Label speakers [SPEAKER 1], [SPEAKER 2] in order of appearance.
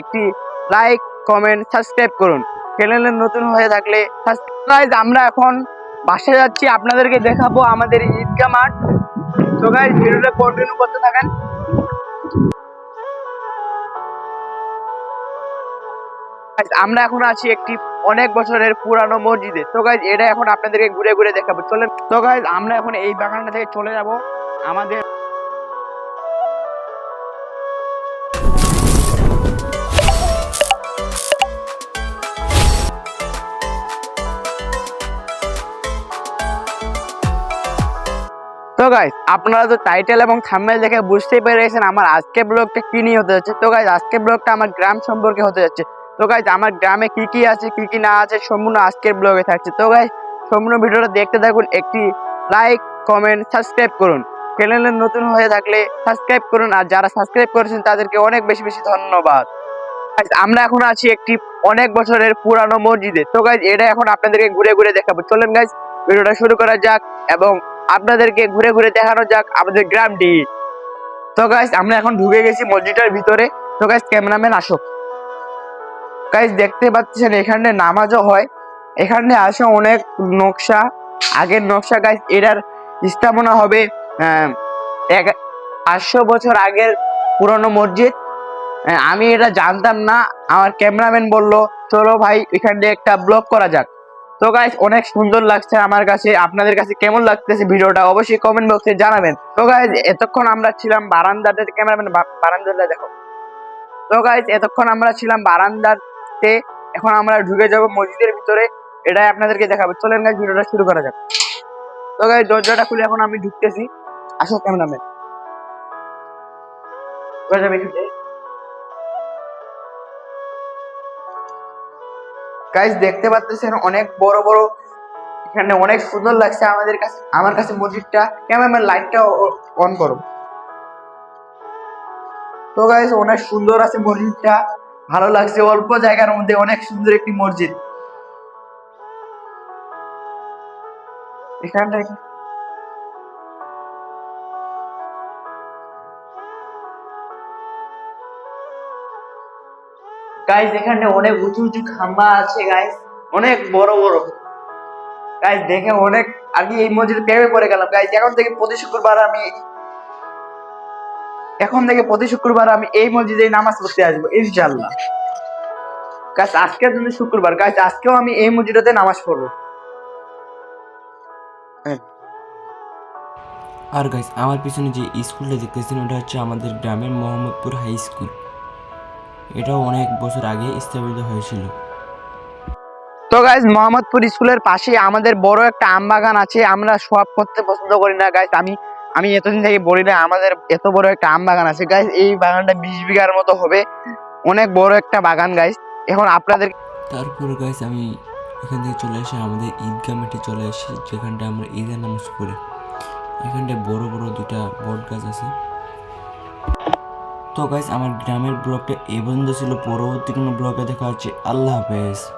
[SPEAKER 1] একটি like comment subscribe করুন। চ্যানেলে নতুন হয়ে থাকলে সাবস্ক্রাইব আমরা এখন বাসায় যাচ্ছি, আপনাদেরকে দেখাবো আমাদের ঈদগাহ মাঠ। তো গাইজ ভিডিওটা কন্টিনিউ করতে থাকেন। আমরা এখন আছি একটি অনেক বছরের পুরানো মসজিদে। তো গাইজ এটা এখন আপনাদেরকে ঘুরে ঘুরে দেখাবো। চলেন। তো গাইজ আমরা এখন এই বাগানটা থেকে চলে যাব। আমাদের তো গাইজ আপনারা তো টাইটেল এবং থাম্বনেল দেখে বুঝতেই পেরেছেন আমার আজকে ব্লগটা কি নিয়ে হতে যাচ্ছে। তো গাইজ আজকে ব্লগটা আমার গ্রাম সম্পর্কে হতে যাচ্ছে। তো গাইজ আমার গ্রামে কি কি আছে, কি কি না আছে, সম্পূর্ণ আজকের ব্লগে থাকছে। তো গাইজ সম্পূর্ণ ভিডিওটা দেখতে থাকুন, একটি লাইক কমেন্ট সাবস্ক্রাইব করুন। চ্যানেলে নতুন হয়ে থাকলে সাবস্ক্রাইব করুন, আর যারা সাবস্ক্রাইব করেছেন, তাদেরকে অনেক বেশি বেশি ধন্যবাদ। আমরা এখন আছি একটি অনেক বছরের পুরানো মসজিদে। তো গাইজ এটা এখন আপনাদেরকে ঘুরে ঘুরে দেখাবো। চলেন গাইজ ভিডিওটা শুরু করা যাক এবং আপনাদেরকে ঘুরে ঘুরে দেখানো যাক আমাদের গ্রামটি। তো গাইজ আমরা এখন ঢুকে গেছি মসজিদের ভিতরে। তো গাইজ ক্যামেরাম্যান আসো গাইস দেখতে পাচ্ছেন এখানে নামাজও হয়। এখানে আসে অনেক নকশা। আগের নকশা গাইজ এটার স্থাপনা হবে এক পাঁচশো বছর আগের পুরনো মসজিদ। আমি এটা জানতাম না। আমার ক্যামেরাম্যান বলল, চলো ভাই, এখান একটা ব্লগ করা যাক। তো গাইস অনেক সুন্দর লাগছে আমার কাছে। আপনাদের কাছে কেমন লাগতেছে ভিডিওটা অবশ্যই কমেন্ট বক্সে জানাবেন। তো গাইস এতক্ষণ আমরা ছিলাম বারান্দাতে। ক্যামেরাম্যান বারান্দাটা দেখো। তো গাইস এতক্ষণ আমরা ছিলাম বারান্দাতে। এখন আমরা ঢুকে যাব মসজিদের ভিতরে। এটাই আপনাদেরকে দেখাবো। চলেন গাইস ভিডিওটা শুরু করা যাক। তো গাইস দরজাটা খুলে এখন আমি ঢুকতেছি। আসো ক্যামেরাম্যান দরজা গাইস দেখতে পাচ্ছেন অনেক বড় বড়, এখানে অনেক সুন্দর লাগছে আমাদের কাছে, আমার কাছে মসজিদটা, ক্যামেরাম্যান লাইটটা অন করো। তো গাইস অনেক সুন্দর আছে মসজিদটা, ভালো লাগছে, অল্প জায়গার মধ্যে অনেক সুন্দর একটি মসজিদ। এখানটা গাইস এখানে অনেক উঁচু উঁচু খাম্বা আছে গাইস অনেক বড় বড়। গাইস দেখে অনেক আর কি এই মসজিদে প্রেমে পড়ে গেলাম গাইস এখন থেকে প্রতি শুক্রবার আমি এখন থেকে প্রতি শুক্রবার আমি এই মসজিদে নামাজ পড়তে আসব ইনশাল্লাহ গাইস আজকে কিন্তু শুক্রবার। গাইস আজকেও আমি এই মসজিদে নামাজ পড়ব।
[SPEAKER 2] আর গাইস আমার পিছনে যে স্কুলটা দেখতেছেন ওটা হচ্ছে আমাদের গ্রামের মোহাম্মদপুর হাই স্কুল এটাও অনেক বছর আগে স্থাপিত হয়েছিল।
[SPEAKER 1] তো গাইজ মোহাম্মদপুর স্কুলের পাশে আমাদের বড় একটা আম বাগান আছে আমরা সব করতে পছন্দ করি না গাইজ আমি আমি এতদিন থেকে বলি না আমাদের এত বড় একটা আম বাগান আছে। গাইজ এই বাগানটা বিশ বিঘার মতো হবে। অনেক বড় একটা বাগান গাইজ এখন আপনাদের
[SPEAKER 2] তারপর গাইস আমি এখান থেকে চলে আসি আমাদের ঈদগাহ মাঠে চলে আসি যেখানটা আমরা ঈদের নামাজ পড়ি। এখানটায় বড় বড় দুটা বট গাছ আছে। তো গাইস আমার গ্রামের ব্লগটা এ পর্যন্ত ছিল। পরবর্তী কোনো ব্লগে দেখা হচ্ছে। আল্লাহ হাফেজ।